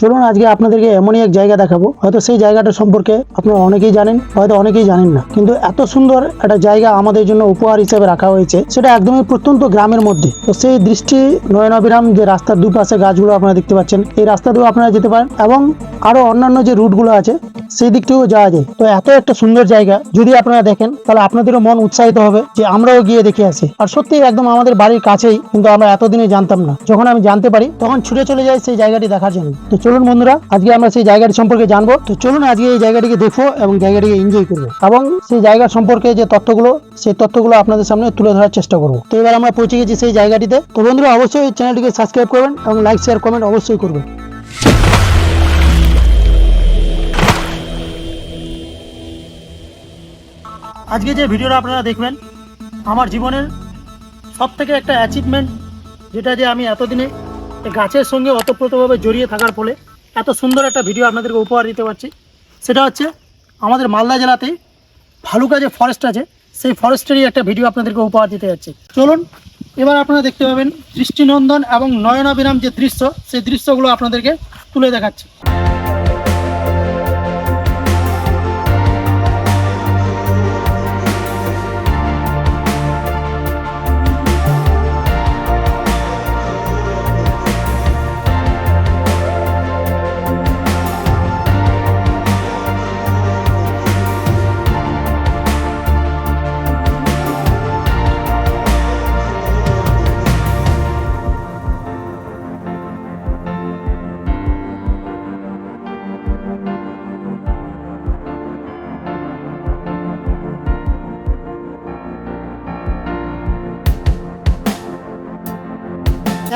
চলুন আজকে আপনাদেরকে এমনই এক জায়গা দেখাবো। হয়তো সেই জায়গাটা সম্পর্কে আপনারা অনেকেই জানেন, হয়তো অনেকেই জানেন না। কিন্তু এত সুন্দর একটা জায়গা আমাদের জন্য উপহার হিসেবে রাখা হয়েছে। সেটা একদমই প্রত্যন্ত গ্রামের মধ্যে। তো সেই দৃষ্টি নয়নাবিরাম যে রাস্তার দুপাশে গাছগুলো আপনারা দেখতে পাচ্ছেন, এই রাস্তা দিয়েও আপনারা যেতে পারেন এবং আরও অন্যান্য যে রুটগুলো আছে সেই দিক থেকেও যাওয়া যায়। তো এত একটা সুন্দর জায়গা, যদি আপনারা দেখেন, তাহলে আপনাদেরও মন উৎসাহিত হবে যে আমরাও গিয়ে দেখে আসি। আর সত্যি একদম আমাদের বাড়ির কাছেই, কিন্তু আমরা এতদিনে জানতাম না। যখন আমি জানতে পারি, তখন ছুটে চলে যাই সেই জায়গাটি দেখার জন্য। তো চলুন বন্ধুরা, আজকে আমরা সেই জায়গাটি সম্পর্কে জানব। তো চলুন আজকে এই জায়গাটিকে দেখব এবং জায়গাটিকে এনজয় করব। এবং সেই জায়গা সম্পর্কে যে তথ্যগুলো, সেই তথ্যগুলো আপনাদের সামনে তুলে ধরার চেষ্টা করব। তো এবার আমরা পৌঁছে গেছি সেই জায়গাটিতে। তো বন্ধুরা, অবশ্যই চ্যানেলটিকে সাবস্ক্রাইব করবেন এবং লাইক শেয়ার কমেন্ট অবশ্যই করবেন। আজকে যে ভিডিওটা আপনারা দেখবেন, আমার জীবনের সব থেকে একটা অ্যাচিভমেন্ট যেটা যে আমি এতদিনে গাছের সঙ্গে অতপ্রতভাবে জড়িয়ে থাকার ফলে এত সুন্দর একটা ভিডিও আপনাদেরকে উপহার দিতে পারছি। সেটা হচ্ছে আমাদের মালদা জেলাতে ভালুকা যে ফরেস্ট আছে, সেই ফরেস্টেরই একটা ভিডিও আপনাদেরকে উপহার দিতে যাচ্ছি। চলুন, এবার আপনারা দেখতে পাবেন দৃষ্টিনন্দন এবং নয়নাবিরাম যে দৃশ্য, সেই দৃশ্যগুলো আপনাদেরকে তুলে দেখাচ্ছি।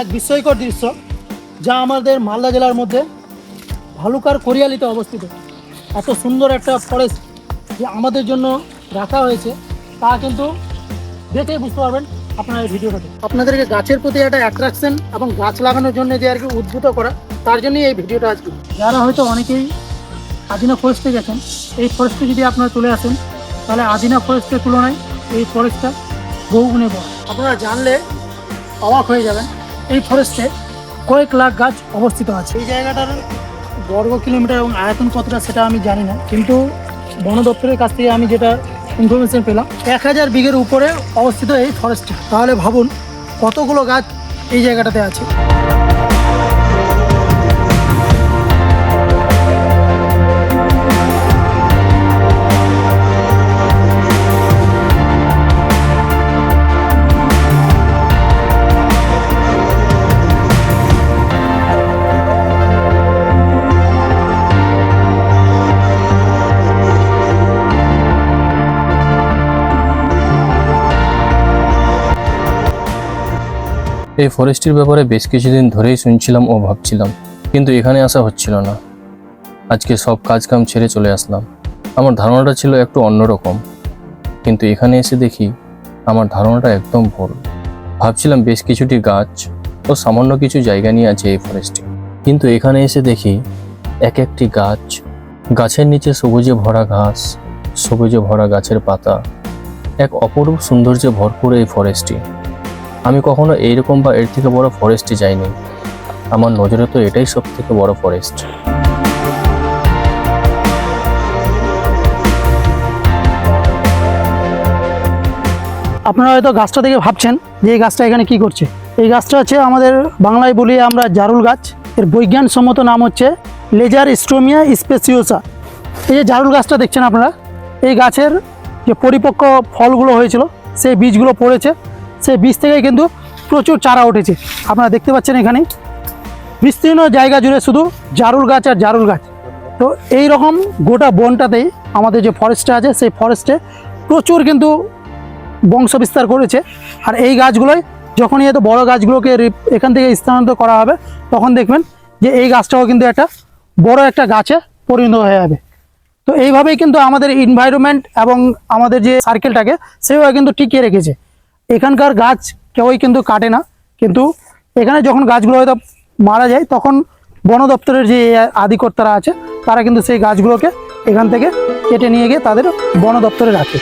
এক বিস্ময়কর দৃশ্য যা আমাদের মালদা জেলার মধ্যে ভালুকার কোরিয়ালিতে অবস্থিত। এত সুন্দর একটা ফরেস্ট যে আমাদের জন্য রাখা হয়েছে, তা কিন্তু দেখেই বুঝতে পারবেন আপনার এই ভিডিওটাতে আপনাদেরকে গাছের প্রতি একটা অ্যাট্রাকশন এবং গাছ লাগানোর জন্য যে আর কি উদ্ভূত করা, তার জন্যই এই ভিডিওটা আজকে। যারা হয়তো অনেকেই আদিনা ফরেস্টে গেছেন, এই ফরেস্টে যদি আপনারা চলে আসেন, তাহলে আদিনা ফরেস্টের তুলনায় এই ফরেস্টটা বহুগুণে বড়। আপনারা জানলে অবাক হয়ে যাবেন এই ফরেস্টে কয়েক লাখ গাছ অবস্থিত আছে। এই জায়গাটার বর্গ কিলোমিটার এবং আয়তন কতটা সেটা আমি জানি না। কিন্তু বন দপ্তরের কাছ থেকে আমি যেটা ইনফরমেশন পেলাম, এক হাজার বিঘের উপরে অবস্থিত এই ফরেস্টটি তাহলে ভাবুন কতগুলো গাছ এই জায়গাটাতে আছে। এই ফরেস্টের ব্যাপারে বেশ কিছুদিন ধরেই শুনছিলাম ও ভাবছিলাম, কিন্তু এখানে আসা হচ্ছিল না। আজকে সব কাজ কাম ছেড়ে চলে আসলাম। আমার ধারণাটা ছিল একটু অন্যরকম, কিন্তু এখানে এসে দেখি আমার ধারণাটা একদম ভুল। ভাবছিলাম বেশ কিছুটি গাছ ও সামান্য কিছু জায়গা নিয়ে আছে এই ফরেস্টে কিন্তু এখানে এসে দেখি এক একটি গাছ, গাছের নিচে সবুজে ভরা ঘাস, সবুজে ভরা গাছের পাতা, এক অপরূপ সৌন্দর্যে ভরপুর এই ফরেস্টটি আমি কখনো এইরকম বা এর থেকে বড় ফরেস্টে যাইনি। আমার নজরে তো এটাই সব থেকে বড় ফরেস্ট আপনারা হয়তো গাছটা দেখে ভাবছেন যে এই গাছটা এখানে কি করছে। এই গাছটা হচ্ছে আমাদের বাংলায় বলি আমরা জারুল গাছ। এর বৈজ্ঞানসম্মত নাম হচ্ছে লেজার স্ট্রোমিয়া স্পেসিওসা এই যে জারুল গাছটা দেখছেন আপনারা, এই গাছের যে পরিপক্ক ফলগুলো হয়েছিল, সেই বীজগুলো পড়েছে। সেই বীজ থেকে কিন্তু প্রচুর চারা উঠেছে। আপনারা দেখতে পাচ্ছেন এখানে। বিস্তীর্ণ জায়গা জুড়ে শুধু জারুল গাছ আর জারুল গাছ। তো এই রকম গোটা বনটাতেই আমাদের যে ফরেস্টটা আছে, সেই ফরেস্টে প্রচুর কিন্তু বংশ বিস্তার করেছে। আর এই গাছগুলোই যখনই এত বড় গাছগুলোকে এখান থেকে স্থানান্তর করা হবে, তখন দেখবেন যে এই গাছটাও কিন্তু একটা বড় একটা গাছে পরিণত হয়ে যাবে। তো এইভাবেই কিন্তু আমাদের এনভায়রনমেন্ট এবং আমাদের যে সার্কেলটাকে সেভাবে কিন্তু টিকিয়ে রেখেছে। এখানকার গাছ কেউই কিন্তু কাটে না। কিন্তু এখানে যখন গাছগুলো হয়তো মারা যায়, তখন বন দপ্তরের যে আধিকর্তারা আছে, তারা কিন্তু সেই গাছগুলোকে এখান থেকে কেটে নিয়ে গিয়ে তাদের বন দপ্তরে রাখে।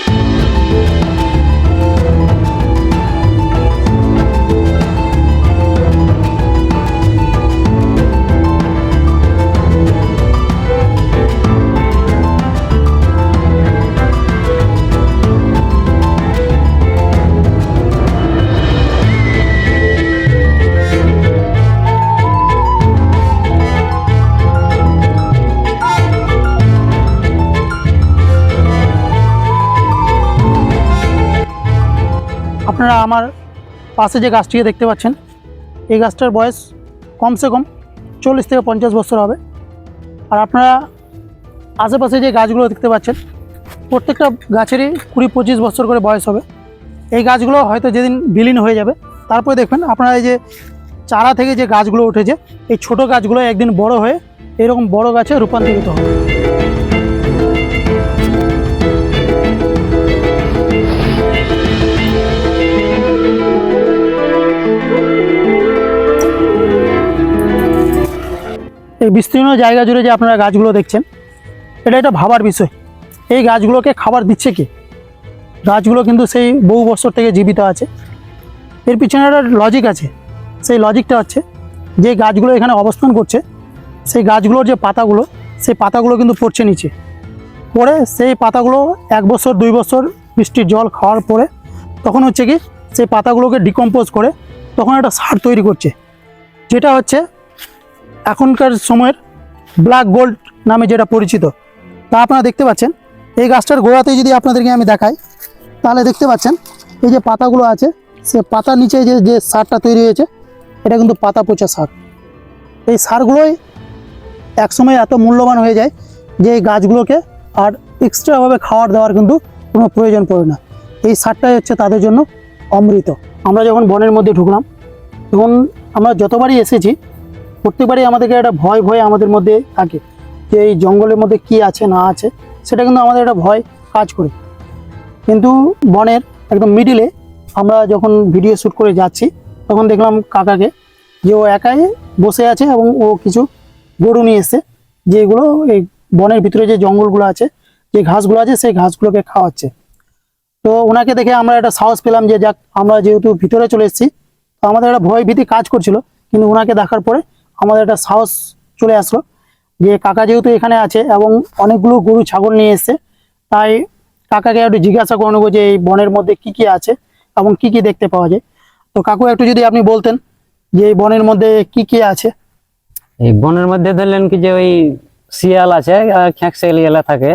আপনারা আমার পাশে যে গাছটিকে দেখতে পাচ্ছেন, এই গাছটার বয়স কমসে কম চল্লিশ থেকে পঞ্চাশ বছর হবে। আর আপনারা আশেপাশে যে গাছগুলো দেখতে পাচ্ছেন, প্রত্যেকটা গাছেরই কুড়ি পঁচিশ বছর করে বয়স হবে। এই গাছগুলো হয়তো যেদিন বিলীন হয়ে যাবে, তারপরে দেখবেন আপনারা এই যে চারা থেকে যে গাছগুলো উঠেছে, এই ছোট গাছগুলো একদিন বড় হয়ে এরকম বড় গাছে রূপান্তরিত হবে। এই বিস্তীর্ণ জায়গা জুড়ে যে আপনারা গাছগুলো দেখছেন, এটা একটা ভাবার বিষয়। এই গাছগুলোকে খাবার দিচ্ছে কে? গাছগুলো কিন্তু সেই বহু বছর থেকে জীবিত আছে। এর পিছনে একটা লজিক আছে। সেই লজিকটা হচ্ছে, যে গাছগুলো এখানে অবস্থান করছে, সেই গাছগুলোর যে পাতাগুলো, সেই পাতাগুলো কিন্তু পড়ছে নিচে। পরে সেই পাতাগুলো এক বছর, দুই বছর বৃষ্টির জল খাওয়ার পরে তখন হচ্ছে কি, সেই পাতাগুলোকে ডিকম্পোজ করে তখন একটা সার তৈরি করছে। যেটা হচ্ছে এখনকার সময়ের ব্ল্যাক গোল্ড নামে যেটা পরিচিত। তা আপনারা দেখতে পাচ্ছেন। এই গাছটার গোড়াতে যদি আপনাদেরকে আমি দেখাই, তাহলে দেখতে পাচ্ছেন, এই যে পাতাগুলো আছে, সে পাতার নিচে যে যে সারটা তৈরি হয়েছে, এটা কিন্তু পাতা পচা সার। এই সারগুলোই একসময় এত মূল্যবান হয়ে যায় যে এই গাছগুলোকে আর এক্সট্রাভাবে খাবার দেওয়ার কিন্তু কোনো প্রয়োজন পড়ে না। এই সারটাই হচ্ছে তাদের জন্য অমৃত। আমরা যখন বনের মধ্যে ঢুকলাম, তখন আমরা যতবারই এসেছি প্রত্যেকবারই আমাদেরকে একটা ভয় ভয় আমাদের মধ্যে থাকে যে এই জঙ্গলের মধ্যে কি আছে, না আছে, সেটা কিন্তু আমাদের একটা ভয় কাজ করে। কিন্তু বনের একদম মিডিলে আমরা যখন ভিডিও শ্যুট করে যাচ্ছি, তখন দেখলাম কাকাকে যে ও একাই বসে আছে এবং ও কিছু গরু নিয়ে এসছে যেগুলো এই বনের ভিতরে যে জঙ্গলগুলো আছে, যে ঘাসগুলো আছে, সেই ঘাসগুলোকে খাওয়াচ্ছে। তো ওনাকে দেখে আমরা একটা সাহস পেলাম যে যাক, আমরা যেহেতু ভিতরে চলে এসেছি, তো আমাদের একটা ভয় ভীতি কাজ করছিল, কিন্তু ওনাকে দেখার পরে আমাদের একটা সাহস চলে আসলো যে কাকা যেহেতু এখানে আছে এবং অনেকগুলো গরু, ছাগল নিয়ে এসছে, তাই কাকাকে একটু জিজ্ঞাসা করে নেব যে এই বনের মধ্যে কি কি আছে এবং কি কি দেখতে পাওয়া যায়। তো কাকু, একটু যদি আপনি বলতেন যে এই বনের মধ্যে কি কি আছে। এই বনের মধ্যে ধরলেন কি যে ওই শিয়াল আছে এলা থাকে,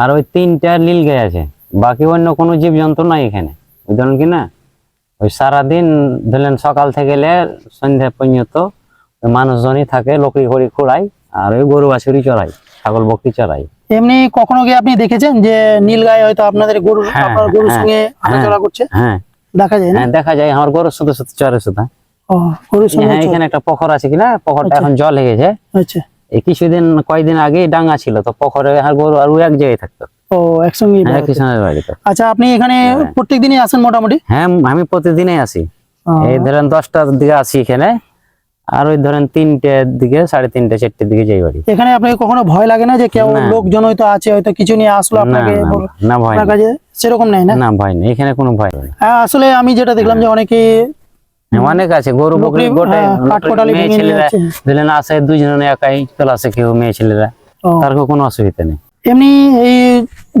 আর ওই তিনটা নীল গায়ে আছে, বাকি অন্য কোনো জীবজন্তু নাই এখানে। বুঝলেন কি না? ওই সারাদিন ধরলেন সকাল থেকে সন্ধ্যা পর্যন্ত মানুষজনই থাকে লকড়ি খড়ি খোড়াই আর ওই গরু বাছুরি চড়াই ছাগল বকরি চড়াই এমনি কখনো কি আপনি দেখেছেন যে নীল গায়ে হয়তো আপনাদের গরু হ্যাঁ, আপনার গরুর হ্যাঁ, সঙ্গে হাঁটাচলা করছে? হ্যাঁ দেখা যায় হ্যাঁ দেখা যায় আমার গরুর সাথে সাথে গরুর সঙ্গে হ্যাঁ এখানে একটা পখর আছে কিনা পখরটা আচ্ছা। এখন জল হয়ে গেছে। আচ্ছা। এই কিছুদিন কয়েকদিন আগে ডাঙ্গা ছিল তো পখরে আর গরু আর এক জায়গায় থাকতো। ও একসঙ্গে হ্যাঁ আচ্ছা আপনি এখানে হ্যাঁ। প্রত্যেক দিনই আসেন মোটামুটি? হ্যাঁ আমি প্রতিদিনই আসি। এই ধরেন দশটার দিকে আসি এখানে। আর ওই ধরেন তিনটের দিকে সাড়ে তিনটে চারটের দিকে যাই বাড়ি। এখানে আপনাকে কখনো ভয় লাগে না যে কেউ লোকজন হয়তো আছে হয়তো কিছু নিয়ে আসলো আপনাকে না, ভয়। কাছে? সেরকম নেই না? না ভয় নেই এখানে কোনো ভয় নেই। হ্যাঁ, আসলে আমি যেটা দেখলাম যে অনেকে হ্যাঁ, অনেক আছে গরু বকরি গোটে হ্যাঁ, মেয়ে ছেলেরা। দিলেন আসে দুজনে একাই চলে আসে কেউ মেয়ে ছেলেরা। তার কোনো অসুবিধা নেই। এমনি এই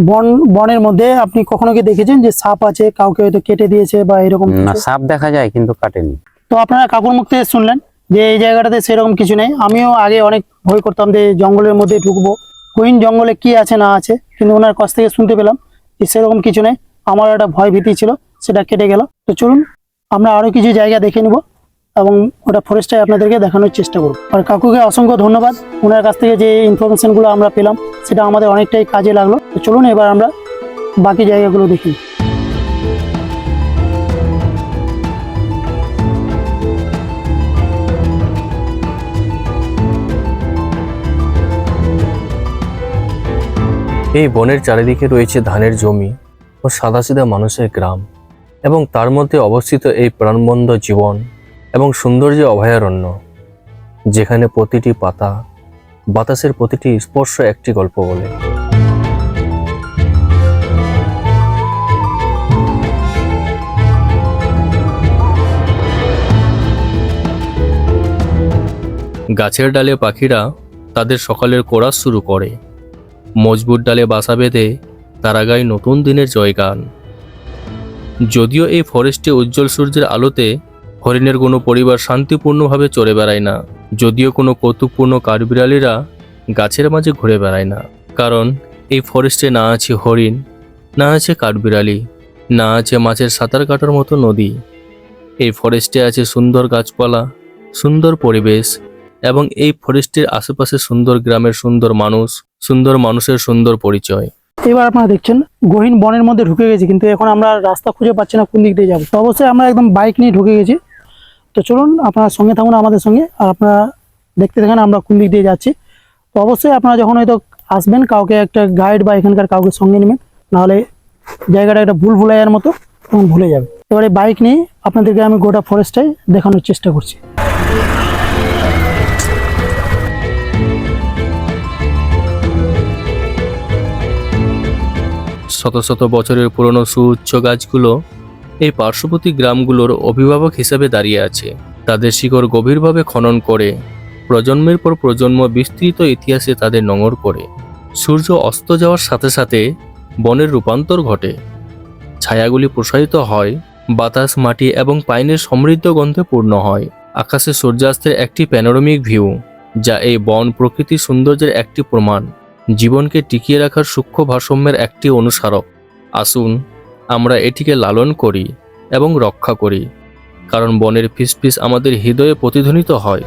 বন বনের মধ্যে আপনি কখনো কি দেখেছেন যে সাপ আছে কাউকে হয়তো কেটে দিয়েছে বা এরকম না সাপ দেখা যায় কিন্তু কাটেনি। তো আপনারা কাকুর মুখ থেকে শুনলেন? যে এই জায়গাটাতে সেরকম কিছু নেই। আমিও আগে অনেক ভয় করতাম যে জঙ্গলের মধ্যে ঢুকবো। কোন জঙ্গলে কি আছে না আছে, কিন্তু ওনার কাছ থেকে শুনতে পেলাম যে সেরকম কিছু নেই। আমার একটা ভয় ভীতি ছিল, সেটা কেটে গেল। তো চলুন, আমরা আরও কিছু জায়গা দেখে নিব এবং ওটা ফরেস্টে আপনাদেরকে দেখানোর চেষ্টা করব। আর কাকুকে অসংখ্য ধন্যবাদ। ওনার কাছ থেকে যে ইনফরমেশনগুলো আমরা পেলাম, সেটা আমাদের অনেকটাই কাজে লাগল। তো চলুন, এবার আমরা বাকি জায়গাগুলো দেখি। এই বনের চারিদিকে রয়েছে ধানের জমি ও সাদাসিধা মানুষের গ্রাম এবং তার মধ্যে অবস্থিত এই প্রাণবন্ধ জীবন এবং সৌন্দর্য অভয়ারণ্য, যেখানে প্রতিটি পাতা, বাতাসের প্রতিটি স্পর্শ একটি গল্প বলে। গাছের ডালে পাখিরা তাদের সকালের কোরাস শুরু করে। মজবুত ডালে বাসা বেঁধে তারা গায় নতুন দিনের জয়গান। যদিও এই ফরেস্টে উজ্জ্বল সূর্যের আলোতে হরিণের কোনো পরিবার শান্তিপূর্ণভাবে চড়ে বেড়ায় না, যদিও কোনো কৌতুকপূর্ণ কাঠবিড়ালিরা গাছের মাঝে ঘুরে বেড়ায় না। কারণ এই ফরেস্টে না আছে হরিণ, না আছে কাঠবিড়ালি, না আছে মাছের সাঁতার কাটার মতো নদী। এই ফরেস্টে আছে সুন্দর গাছপালা, সুন্দর পরিবেশ এবং এই ফরেস্টের আশেপাশে সুন্দর গ্রামের সুন্দর মানুষ সুন্দর মানুষের সুন্দর পরিচয়। এবার আপনারা দেখছেন, গহীন বনের মধ্যে ঢুকে গেছি, কিন্তু এখন আমরা রাস্তা খুঁজে পাচ্ছি না কোন দিক দিয়ে যাব। তো অবশ্যই আমরা একদম বাইক নিয়ে ঢুকে গেছি। তো চলুন, আপনারা সঙ্গে থাকুন আমাদের সঙ্গে, আর আপনারা দেখতে থাকেন আমরা কোন দিক দিয়ে যাচ্ছি। তো অবশ্যই আপনারা যখন হয়তো আসবেন, কাউকে একটা গাইড বা এখানকার কাউকে সঙ্গে নেবেন, নাহলে জায়গাটা একটা ভুল ভুলাইয়ার মতো তখন ভুলে যাবে। এবারে বাইক নিয়ে আপনাদেরকে আমি গোটা ফরেস্টটাই দেখানোর চেষ্টা করছি। শত শত বছরের পুরনো সুউচ্চ গাছগুলো এই পার্শ্ববর্তী গ্রামগুলোর অভিভাবক হিসেবে দাঁড়িয়ে আছে। তাদের শিকড় গভীরভাবে খনন করে, প্রজন্মের পর প্রজন্ম বিস্তৃত ইতিহাসে তাদের নোঙর করে। সূর্য অস্ত যাওয়ার সাথে সাথে বনের রূপান্তর ঘটে। ছায়াগুলি প্রসারিত হয়, বাতাস, মাটি এবং পাইনের সমৃদ্ধ গন্ধে পূর্ণ হয়। আকাশে সূর্যাস্তের একটি প্যানোরামিক ভিউ যা এই বন প্রকৃতির সৌন্দর্যের একটি প্রমাণ। জীবনকে টিকিয়ে রাখার সূক্ষ্ম ভারসাম্যের একটি অনুসারক। আসুন, আমরা এটিকে লালন করি এবং রক্ষা করি, কারণ বনের ফিসফিস আমাদের হৃদয়ে প্রতিধ্বনিত হয়।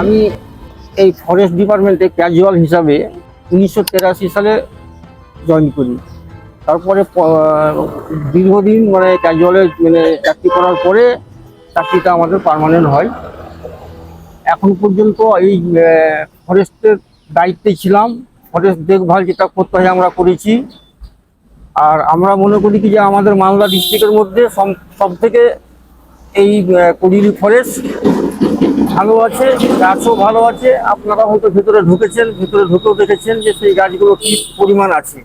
আমি এই ফরেস্ট ডিপার্টমেন্টে ক্যাজুয়াল হিসাবে উনিশশো সালে জয়েন করি। তারপরে দীর্ঘদিন মানে ক্যাজুয়ালে মানে চাকরি করার পরে চাকরিটা আমাদের পার্মানেন্ট হয়। এখন পর্যন্ত এই ফরেস্টের দায়িত্বে ছিলাম। ফরেস্ট দেখভাল যেটা করতে হয় আমরা করেছি। আর আমরা মনে করি কি যে আমাদের মালদা ডিস্ট্রিক্টের মধ্যে সব থেকে এই কডিলি ফরেস্ট ভালো আছে, গাছও ভালো আছে। আপনারা হয়তো ভেতরে ঢুকেছেন, ভেতরে ঢুকেও দেখেছেন যে সেই গাছগুলো কি পরিমাণ আছে।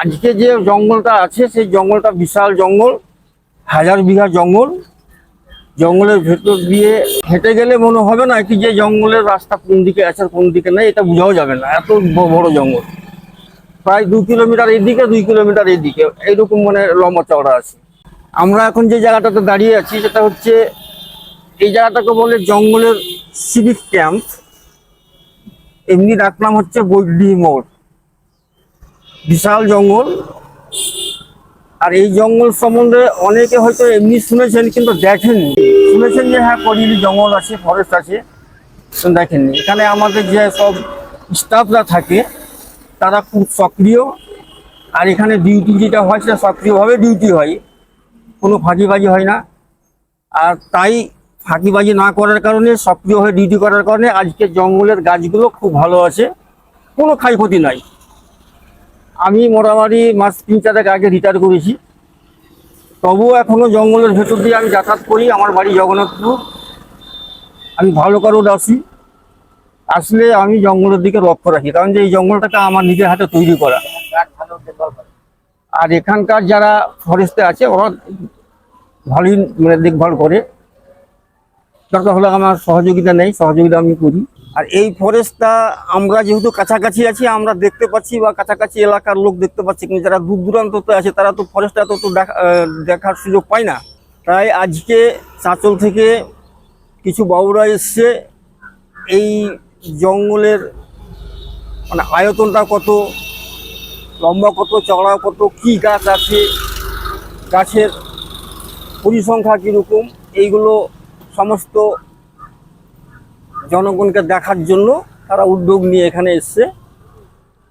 আজকে যে জঙ্গলটা আছে, সেই জঙ্গলটা বিশাল জঙ্গল, হাজার বিঘা জঙ্গল। জঙ্গলের ভেতর দিয়ে হেঁটে গেলে মনে হবে না কি যে জঙ্গলের রাস্তা কোন দিকে আছে কোন দিকে নেই, এটা বোঝাও যাবে না। এত বড় জঙ্গল। প্রায় দু কিলোমিটার এদিকে, দুই কিলোমিটার এদিকে। এইরকম মানে লম্বা চওড়া আছে। আমরা এখন যে জায়গাটাতে দাঁড়িয়ে আছি, সেটা হচ্ছে এই জায়গাটাকে বলে জঙ্গলের সিভিক ক্যাম্প এমনি ডাকনাম হচ্ছে বৈডি মোড়। বিশাল জঙ্গল। আর এই জঙ্গল সম্বন্ধে অনেকে হয়তো এমনি শুনেছেন, কিন্তু দেখেননি। শুনেছেন যে হ্যাঁ করিলি জঙ্গল আছে ফরেস্ট আছে দেখেননি। এখানে আমাদের যে সব স্টাফরা থাকে, তারা খুব সক্রিয়। আর এখানে ডিউটি যেটা হয়, সেটা সক্রিয়ভাবে ডিউটি হয়। কোনো ফাঁকিবাজি হয় না। আর তাই ফাঁকিবাজি না করার কারণে, সক্রিয় হয়ে ডিউটি করার কারণে আজকে জঙ্গলের গাছগুলো খুব ভালো আছে। কোনো ক্ষয়ক্ষতি নাই। আমি মোটামুটি মাস তিন চারেক আগে রিটায়ার করেছি। তবুও এখনও জঙ্গলের ভেতর দিয়ে আমি যাতায়াত করি। আমার বাড়ি জগন্নাথপুর। আমি ভালো রোড আসি আসলে আমি জঙ্গলের দিকে লক্ষ্য রাখি। কারণ যে এই জঙ্গলটাকে আমার নিজের হাতে তৈরি করা। আর এখানকার যারা ফরেস্টে আছে, ওরা ভালোই মানে দেখভাল করে। দরকার হলে আমার সহযোগিতা নেই, সহযোগিতা আমি করি। আর এই ফরেস্টটা আমরা যেহেতু কাছাকাছি আছি, আমরা দেখতে পাচ্ছি বা কাছাকাছি এলাকার লোক দেখতে পাচ্ছি, কিন্তু যারা দূর দূরান্ততে আছে, তারা তো ফরেস্টটা তো তো দেখা- দেখার সুযোগ পায় না। তাই আজকে চাঁচল থেকে কিছু বাবুরা এসছে। এই জঙ্গলের মানে আয়তনটা কত, লম্বা কত, চওড়া কত, কি গাছ আছে, গাছের পরিসংখ্যা কীরকম, এইগুলো সমস্ত জনগণকে দেখার জন্য তারা উদ্যোগ নিয়ে এখানে এসছে।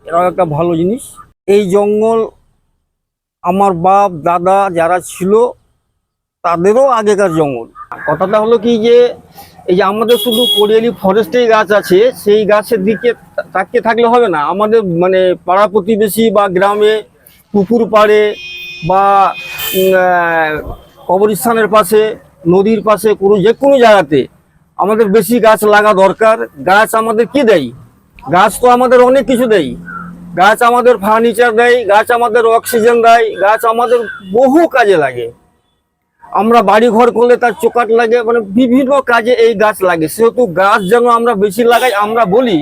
এরাও একটা ভালো জিনিস। এই জঙ্গল আমার বাপ, দাদা যারা ছিল, তাদেরও আগেকার জঙ্গল। কথাটা হলো কি যে, এই যে আমাদের শুধু কোরিয়ালি ফরেস্টেই গাছ আছে, সেই গাছের দিকে তাকিয়ে থাকলে হবে না। আমাদের মানে পাড়া প্রতিবেশী বা গ্রামে পুকুর পাড়ে বা কবরস্থানের পাশে নদীর পাশে কোনো যে কোনো জায়গাতে আমাদের বেশি গাছ লাগা দরকার। গাছ আমাদের কি দেয়? গাছ তো আমাদের অনেক কিছু দেয়। গাছ আমাদের ফার্নিচার দেয়, গাছ আমাদের অক্সিজেন দেয়, গাছ আমাদের বহু কাজে লাগে। আমরা বাড়ি ঘর করলে তার চোকাট লাগে মানে বিভিন্ন কাজে এই গাছ লাগে। সেহেতু গাছ যেন আমরা বেশি লাগাই, আমরা বলি,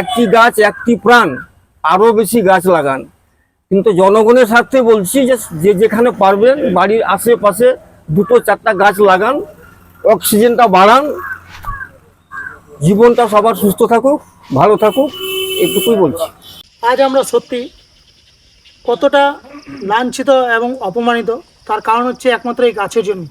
একটি গাছ একটি প্রাণ, আরও বেশি গাছ লাগান। কিন্তু জনগণের স্বার্থে বলছি যে যেখানে পারবেন, বাড়ির আশেপাশে দুটো চারটা গাছ লাগান, অক্সিজেনটা বাড়ান, জীবনটা সবার সুস্থ থাকুক, ভালো থাকুক, এটুকুই বলছি। আজ আমরা সত্যি কতটা লাঞ্ছিত এবং অপমানিত, তার কারণ হচ্ছে একমাত্র এই গাছের জন্য।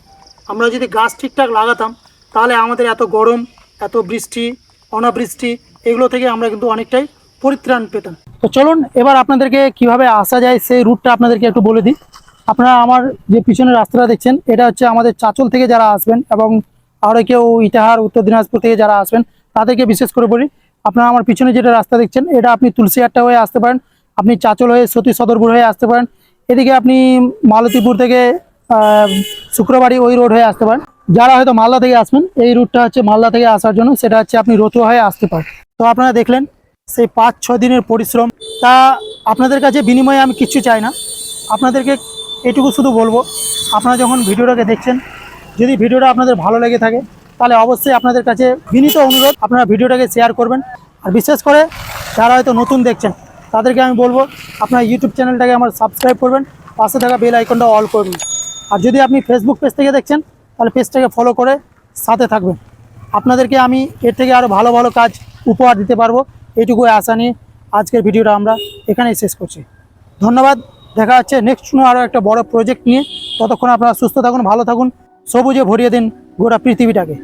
আমরা যদি গাছ ঠিকঠাক লাগাতাম, তাহলে আমাদের এত গরম, এত বৃষ্টি, অনাবৃষ্টি, এগুলো থেকে আমরা কিন্তু অনেকটাই পরিত্রাণ পেতাম। তো চলুন, এবার আপনাদেরকে কীভাবে আসা যায় সেই রুটটা আপনাদেরকে একটু বলে দিই। আপনারা আমার যে পিছনের রাস্তাটা দেখছেন, এটা হচ্ছে আমাদের চাচল থেকে যারা আসবেন এবং আরও কেউ ইটাহার, উত্তর দিনাজপুর থেকে যারা আসবেন, তাদেরকে বিশেষ করে বলি, আপনারা আমার পিছনে যেটা রাস্তা দেখছেন, এটা আপনি তুলসিহাটটা হয়ে আসতে পারেন, আপনি চাচল হয়ে সতী সদরপুর হয়ে আসতে পারেন, এদিকে আপনি মালতীপুর থেকে শুক্রবাড়ি ওই রোড হয়ে আসতে পারেন। যারা হয়তো মালদা থেকে আসবেন, এই রুটটা হচ্ছে মালদা থেকে আসার জন্য, সেটা হচ্ছে আপনি রতুয়া হয়ে আসতে পারেন। তো আপনারা দেখলেন, সেই পাঁচ ছ দিনের পরিশ্রম, তা আপনাদের কাছে বিনিময়ে আমি কিচ্ছু চাই না। আপনাদেরকে এটুকু শুধু বলব, আপনারা যখন ভিডিওটাকে দেখছেন, যদি ভিডিওটা আপনাদের ভালো লেগে থাকে, তাহলে অবশ্যই আপনাদের কাছে বিনীত অনুরোধ, আপনারা ভিডিওটাকে শেয়ার করবেন। আর বিশেষ করে, যারা হয়তো নতুন দেখছেন, তাদেরকে আমি বলব, আপনার ইউটিউব চ্যানেলটাকে আমার সাবস্ক্রাইব করবেন, পাশে থাকা বেল আইকনটা অল করবেন আর যদি আপনি ফেসবুক পেজ থেকে দেখছেন, তাহলে পেজটাকে ফলো করে সাথে থাকবেন। আপনাদেরকে আমি এর থেকে আরও ভালো ভালো কাজ উপহার দিতে পারব এইটুকু আশা নিয়ে আজকের ভিডিওটা আমরা এখানেই শেষ করছি। ধন্যবাদ দেখা যাচ্ছে নেক্সট শুনে আরও একটা বড় প্রজেক্ট নিয়ে। ততক্ষণ আপনারা সুস্থ থাকুন, ভালো থাকুন, সবুজে ভরিয়ে দিন গোটা পৃথিবীটাকে।